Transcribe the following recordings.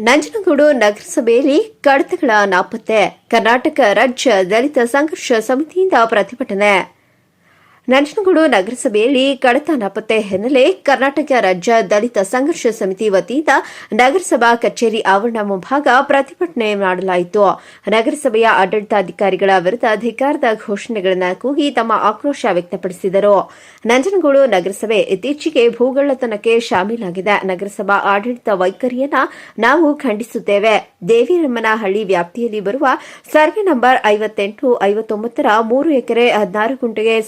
ನಂಜನಗೂಡು ನಗರಸಭೆಯಲ್ಲಿ ಕಡತಗಳ ನಾಪತ್ತೆ. ಕರ್ನಾಟಕ ರಾಜ್ಯ ದಲಿತ ಸಂಘರ್ಷ ಸಮಿತಿಯಿಂದ ಪ್ರತಿಭಟನೆ. ನಂಜನಗೂಡು ನಗರಸಭೆಯಲ್ಲಿ ಕಡತ ನಾಪತ್ತೆ ಹಿನ್ನೆಲೆ ಕರ್ನಾಟಕ ರಾಜ್ಯ ದಲಿತ ಸಂಘರ್ಷ ಸಮಿತಿ ವತಿಯಿಂದ ನಗರಸಭಾ ಕಚೇರಿ ಆವರಣ ಮುಂಭಾಗ ಪ್ರತಿಭಟನೆ ಮಾಡಲಾಯಿತು. ನಗರಸಭೆಯ ಆಡಳಿತಾಧಿಕಾರಿಗಳ ವಿರುದ್ಧ ಅಧಿಕಾರದ ಘೋಷಣೆಗಳನ್ನು ಕೂಗಿ ತಮ್ಮ ಆಕ್ರೋಶ ವ್ಯಕ್ತಪಡಿಸಿದರು. ನಂಜನಗೂಡು ನಗರಸಭೆ ಇತ್ತೀಚೆಗೆ ಭೂಗಳ್ಳತನಕ್ಕೆ ಶಾಮೀಲಾಗಿದೆ. ನಗರಸಭಾ ಆಡಳಿತ ವೈಖರಿಯನ್ನ ನಾವು ಖಂಡಿಸುತ್ತೇವೆ. ದೇವಿರಮ್ಮನಹಳ್ಳಿ ವ್ಯಾಪ್ತಿಯಲ್ಲಿ ಬರುವ ಸರ್ವೆ ನಂಬರ್ ಐವತ್ತೆಂಟು, ಐವತ್ತೊಂಬತ್ತರ ಮೂರು ಎಕರೆ ಹದಿನಾರು ಗುಂಟೆಗೆ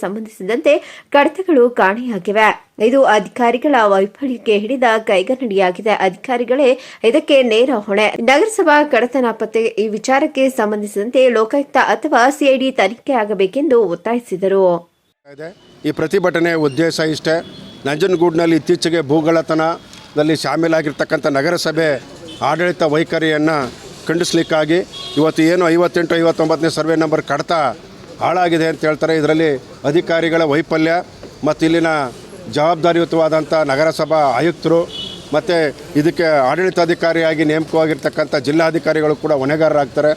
ಸಂಬಂಧಿಸಿದಂತೆ ಕಡತಗಳು ಕಾಣೆಯಾಗಿವೆ. ಇದು ಅಧಿಕಾರಿಗಳ ವೈಫಲ್ಯಕ್ಕೆ ಹಿಡಿದ ಕೈಗನ್ನಡಿಯಾಗಿದೆ. ಅಧಿಕಾರಿಗಳೇ ಇದಕ್ಕೆ ನೇರ ಹೊಣೆ. ನಗರಸಭಾ ಕಡತ ನಾಪತ್ತೆ ಈ ವಿಚಾರಕ್ಕೆ ಸಂಬಂಧಿಸಿದಂತೆ ಲೋಕಾಯುಕ್ತ ಅಥವಾ ಸಿಐಡಿ ತನಿಖೆ ಆಗಬೇಕೆಂದು ಒತ್ತಾಯಿಸಿದರು. ಈ ಪ್ರತಿಭಟನೆ ಉದ್ದೇಶ ಇಷ್ಟೇ. ನಂಜನಗೂಡಿನಲ್ಲಿ ಇತ್ತೀಚೆಗೆ ಭೂಗಳತನದಲ್ಲಿ ಶಾಮೀಲಾಗಿರ್ತಕ್ಕಂಥ ನಗರಸಭೆ ಆಡಳಿತ ವೈಖರಿಯನ್ನು ಖಂಡಿಸ್ಲಿಕ್ಕಾಗಿ ಇವತ್ತು ಏನು ಐವತ್ತೆಂಟು, ಐವತ್ತೊಂಬತ್ತನೇ ಸರ್ವೆ ನಂಬರ್ ಕಡತ ಹಾಳಾಗಿದೆ ಅಂತ ಹೇಳ್ತಾರೆ. ಇದರಲ್ಲಿ ಅಧಿಕಾರಿಗಳ ವೈಫಲ್ಯ ಮತ್ತು ಇಲ್ಲಿನ ಜವಾಬ್ದಾರಿಯುತವಾದಂಥ ನಗರಸಭಾ ಆಯುಕ್ತರು ಮತ್ತು ಇದಕ್ಕೆ ಆಡಳಿತಾಧಿಕಾರಿಯಾಗಿ ನೇಮಕವಾಗಿರ್ತಕ್ಕಂಥ ಜಿಲ್ಲಾಧಿಕಾರಿಗಳು ಕೂಡ ಹೊಣೆಗಾರರಾಗ್ತಾರೆ.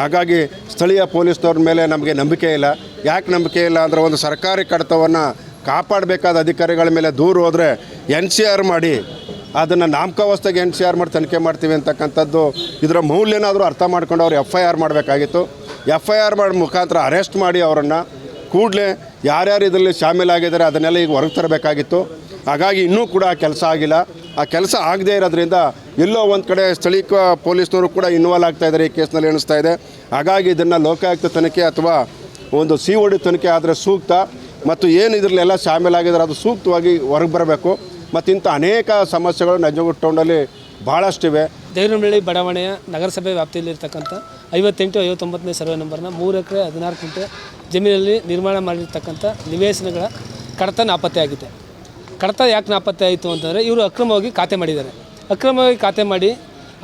ಹಾಗಾಗಿ ಸ್ಥಳೀಯ ಪೊಲೀಸ್ನವ್ರ ಮೇಲೆ ನಮಗೆ ನಂಬಿಕೆ ಇಲ್ಲ. ಯಾಕೆ ನಂಬಿಕೆ ಇಲ್ಲ ಅಂದರೆ ಒಂದು ಸರ್ಕಾರಿ ಕಡತವನ್ನು ಕಾಪಾಡಬೇಕಾದ ಅಧಿಕಾರಿಗಳ ಮೇಲೆ ದೂರು ಹೋದರೆ ಎನ್ ಸಿ ಆರ್ ಮಾಡಿ, ಅದನ್ನು ನಾಮಕಾವಸ್ಥೆಗೆ ಎನ್ ಸಿ ಆರ್ ಮಾಡಿ ತನಿಖೆ ಮಾಡ್ತೀವಿ ಅಂತಕ್ಕಂಥದ್ದು ಇದರ ಮೌಲ್ಯನಾದರೂ ಅರ್ಥ ಮಾಡ್ಕೊಂಡು ಅವ್ರು ಎಫ್ ಐ ಆರ್ ಮಾಡಬೇಕಾಗಿತ್ತು. ಎಫ್ ಐ ಆರ್ ಮಾಡಿ ಮುಖಾಂತರ ಅರೆಸ್ಟ್ ಮಾಡಿ ಅವರನ್ನು. ಕೂಡಲೇ ಯಾರ್ಯಾರು ಇದರಲ್ಲಿ ಶಾಮೀಲಾಗಿದ್ದಾರೆ ಅದನ್ನೆಲ್ಲ ಈಗ ಹೊರಗೆ ತರಬೇಕಾಗಿತ್ತು. ಹಾಗಾಗಿ ಇನ್ನೂ ಕೂಡ ಕೆಲಸ ಆಗಿಲ್ಲ. ಆ ಕೆಲಸ ಆಗದೇ ಇರೋದ್ರಿಂದ ಎಲ್ಲೋ ಒಂದು ಕಡೆ ಸ್ಥಳೀಯ ಪೊಲೀಸ್ನವರು ಕೂಡ ಇನ್ವಾಲ್ವ್ ಆಗ್ತಾ ಇದ್ದಾರೆ ಈ ಕೇಸ್ನಲ್ಲಿ ಎಣಿಸ್ತಾ ಇದೆ. ಹಾಗಾಗಿ ಇದನ್ನು ಲೋಕಾಯುಕ್ತ ತನಿಖೆ ಅಥವಾ ಒಂದು ಸಿ ಒ ಡಿ ತನಿಖೆ ಆದರೆ ಸೂಕ್ತ. ಮತ್ತು ಏನು ಇದರಲ್ಲೆಲ್ಲ ಶಾಮೀಲಾಗಿದ್ದಾರೆ ಅದು ಸೂಕ್ತವಾಗಿ ಹೊರಗೆ ಬರಬೇಕು. ಮತ್ತು ಇಂಥ ಅನೇಕ ಸಮಸ್ಯೆಗಳು ನಂಜನಗೂಡು ಟೌನಲ್ಲಿ ಭಾಳಷ್ಟಿವೆ ದೇವರಹಳ್ಳಿ ಬಡಾವಣೆಯ ನಗರಸಭೆ ವ್ಯಾಪ್ತಿಯಲ್ಲಿರ್ತಕ್ಕಂಥ ಐವತ್ತೆಂಟು ಐವತ್ತೊಂಬತ್ತನೇ ಸರ್ವೆ ನಂಬರ್ನ ಮೂರು ಎಕರೆ ಹದಿನಾರು ಗಂಟೆ ಜಮೀನಲ್ಲಿ ನಿರ್ಮಾಣ ಮಾಡಿರ್ತಕ್ಕಂಥ ನಿವೇಶನಗಳ ಕಡತ ನಾಪತ್ತೆಯಾಗಿದೆ ಕಡತ ಯಾಕೆ ನಾಪತ್ತೆ ಆಯಿತು ಅಂತಂದರೆ ಇವರು ಅಕ್ರಮವಾಗಿ ಖಾತೆ ಮಾಡಿದ್ದಾರೆ. ಅಕ್ರಮವಾಗಿ ಖಾತೆ ಮಾಡಿ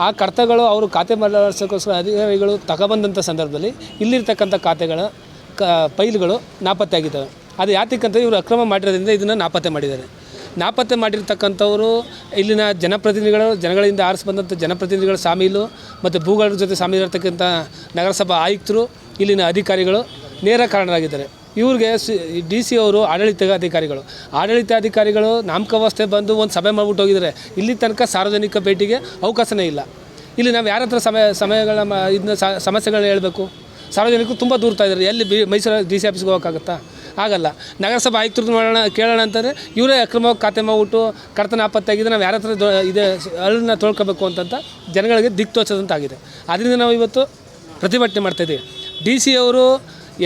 ಆ ಕಡತಗಳು ಅವರು ಖಾತೆ ಮಾಡಿಸೋಕ್ಕೋಸ್ಕರ ಅಧಿಕಾರಿಗಳು ತಗೊಬಂದಂಥ ಸಂದರ್ಭದಲ್ಲಿ ಇಲ್ಲಿರ್ತಕ್ಕಂಥ ಖಾತೆಗಳ ಕ ಫೈಲ್ಗಳು ನಾಪತ್ತೆ ಆಗಿದ್ದಾವೆ. ಅದು ಯಾತಕ್ಕಂತ ಇವರು ಅಕ್ರಮ ಮಾಡಿರೋದ್ರಿಂದ ಇದನ್ನು ನಾಪತ್ತೆ ಮಾಡಿದ್ದಾರೆ. ನಾಪತ್ತೆ ಮಾಡಿರ್ತಕ್ಕಂಥವರು ಇಲ್ಲಿನ ಜನಪ್ರತಿನಿಧಿಗಳು, ಜನಗಳಿಂದ ಆರಿಸಿ ಬಂದಂಥ ಜನಪ್ರತಿನಿಧಿಗಳ ಸಾಮೀಲು ಮತ್ತು ಭೂಗಳ ಜೊತೆ ಸಾಮೀಲಿರ್ತಕ್ಕಂಥ ನಗರಸಭಾ ಆಯುಕ್ತರು, ಇಲ್ಲಿನ ಅಧಿಕಾರಿಗಳು ನೇರ ಕಾರಣರಾಗಿದ್ದಾರೆ. ಇವ್ರಿಗೆ ಡಿ ಸಿ ಅವರು ಆಡಳಿತ ಅಧಿಕಾರಿಗಳು ಆಡಳಿತಾಧಿಕಾರಿಗಳು ನಾಮಕಾವಸ್ಥೆ ಬಂದು ಒಂದು ಸಭೆ ಮಾಡ್ಬಿಟ್ಟು ಹೋಗಿದ್ದಾರೆ. ಇಲ್ಲಿ ತನಕ ಸಾರ್ವಜನಿಕ ಭೇಟಿಗೆ ಅವಕಾಶನೇ ಇಲ್ಲ. ಇಲ್ಲಿ ನಾವು ಯಾರ ಹತ್ರ ಸಮಯ, ಸಮಯಗಳ ಇದನ್ನ ಸಮಸ್ಯೆಗಳನ್ನ ಹೇಳಬೇಕು? ಸಾರ್ವಜನಿಕರು ತುಂಬ ದೂರ್ತಾ ಇದ್ದಾರೆ. ಎಲ್ಲಿ ಬಿ ಮೈಸೂರು ಡಿ ಸಿ ಆಫೀಸ್ಗೆ ಹೋಗೋಕ್ಕಾಗತ್ತಾ? ಆಗಲ್ಲ. ನಗರಸಭಾ ಆಯುಕ್ತರು ಮಾಡೋಣ, ಕೇಳೋಣ ಅಂತಂದರೆ ಇವರೇ ಅಕ್ರಮವಾಗಿ ಖಾತೆ ಮಾಡ್ಬಿಟ್ಟು ಕರ್ತನ ಆಪತ್ತಾಗಿದೆ, ನಾವು ಯಾರ ಹತ್ರ ಇದೆ ಅಳನ್ನ ತೊಳ್ಕೊಬೇಕು ಅಂತಂತ ಜನಗಳಿಗೆ ದಿಕ್ಕು ತೋಚೋದಂತಾಗಿದೆ ಅದರಿಂದ ನಾವು ಇವತ್ತು ಪ್ರತಿಭಟನೆ ಮಾಡ್ತಾಯಿದ್ದೀವಿ ಡಿ ಸಿ ಅವರು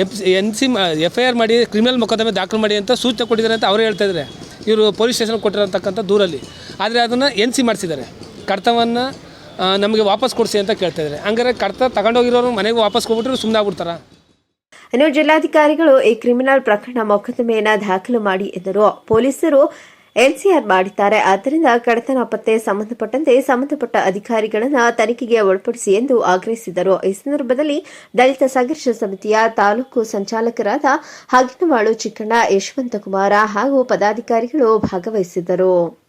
F, N C F I R ಮಾಡಿ ಕ್ರಿಮಿನಲ್ ಮೊಕದ್ದಮೆ ದಾಖಲು ಮಾಡಿ ಅಂತ ಸೂಚನೆ ಕೊಟ್ಟಿದ್ದಾರೆ ಅಂತ ಅವರು ಹೇಳ್ತಾ ಇದ್ದಾರೆ ಇವರು ಪೊಲೀಸ್ ಸ್ಟೇಷನ್ ಕೊಟ್ಟಿರೋಂತಕ್ಕಂಥ ದೂರಲ್ಲಿ. ಆದರೆ ಅದನ್ನು ಎನ್ ಸಿ ಮಾಡಿಸಿದ್ದಾರೆ. ಕರ್ತವನ್ನು ನಮಗೆ ವಾಪಸ್ ಕೊಡಿಸಿ ಅಂತ ಕೇಳ್ತಾ ಇದ್ದಾರೆ ಹಂಗಾರೆ ಕರ್ತ ತಗೊಂಡೋಗಿರೋರು ಮನೆಗೆ ವಾಪಸ್ ಕೊಟ್ಬಿಟ್ರೆ ಸುಮ್ಮನೆ ಆಗ್ಬಿಡ್ತಾರಾ ಇನ್ನು ಜಿಲ್ಲಾಧಿಕಾರಿಗಳು ಈ ಕ್ರಿಮಿನಲ್ ಪ್ರಕರಣ ಮೊಕದ್ದಮೆಯನ್ನು ದಾಖಲು ಮಾಡಿ ಎಂದರು. ಪೊಲೀಸರು ಎನ್ಸಿಆರ್ ಮಾಡಿದ್ದಾರೆ. ಆದ್ದರಿಂದ ಕಡತನ ಪತ್ತೆ ಸಂಬಂಧಪಟ್ಟಂತೆ ಸಂಬಂಧಪಟ್ಟ ಅಧಿಕಾರಿಗಳನ್ನ ತನಿಖೆಗೆ ಒಳಪಡಿಸಿ ಎಂದು ಆಗ್ರಹಿಸಿದರು. ಈ ಸಂದರ್ಭದಲ್ಲಿ ದಲಿತ ಸಂಘರ್ಷ ಸಮಿತಿಯ ತಾಲೂಕು ಸಂಚಾಲಕರಾದ ಹಗಿನವಾಳು ಚಿಕ್ಕಣ್ಣ ಯಶವಂತಕುಮಾರ ಹಾಗೂ ಪದಾಧಿಕಾರಿಗಳು ಭಾಗವಹಿಸಿದ್ದರು.